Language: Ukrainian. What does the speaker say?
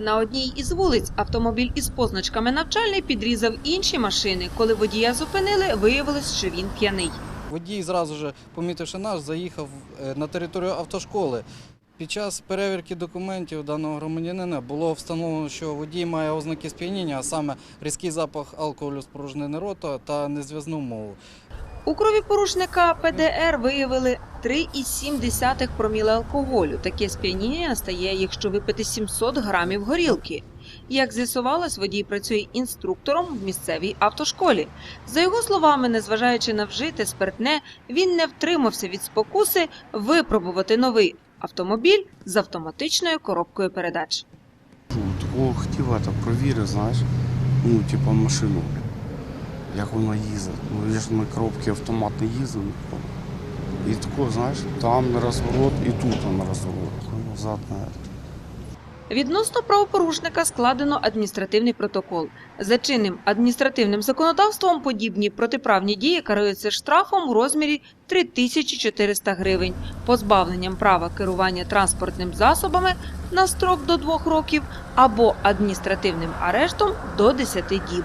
На одній із вулиць автомобіль із позначками навчальний підрізав інші машини. Коли водія зупинили, виявилось, що він п'яний. Водій зразу ж, помітивши нас, заїхав е, на територію автошколи. Під час перевірки документів даного громадянина було встановлено, що водій має ознаки сп'яніння, а саме різкий запах алкоголю спорожнини рота та незв'язну мову. У крові порушника ПДР виявили 3,7 проміли алкоголю. Таке сп'яніння настає, якщо випити 700 грамів горілки. Як з'ясувалось, водій працює інструктором в місцевій автошколі. За його словами, незважаючи на вжите спиртне, він не втримався від спокуси випробувати новий автомобіль з автоматичною коробкою передач. Такого хотів это, провірити, знаєш, ну, типа машину, як вона їздить. Ну, я ж на коробці автомат не їздив ніколи. І такого, знаєш, там на розворот і тут на розворот. Назад на это. Відносно правопорушника складено адміністративний протокол. За чинним адміністративним законодавством подібні протиправні дії караються штрафом у розмірі 3400 гривень, позбавленням права керування транспортним засобами на строк до 2 років або адміністративним арештом до 10 діб.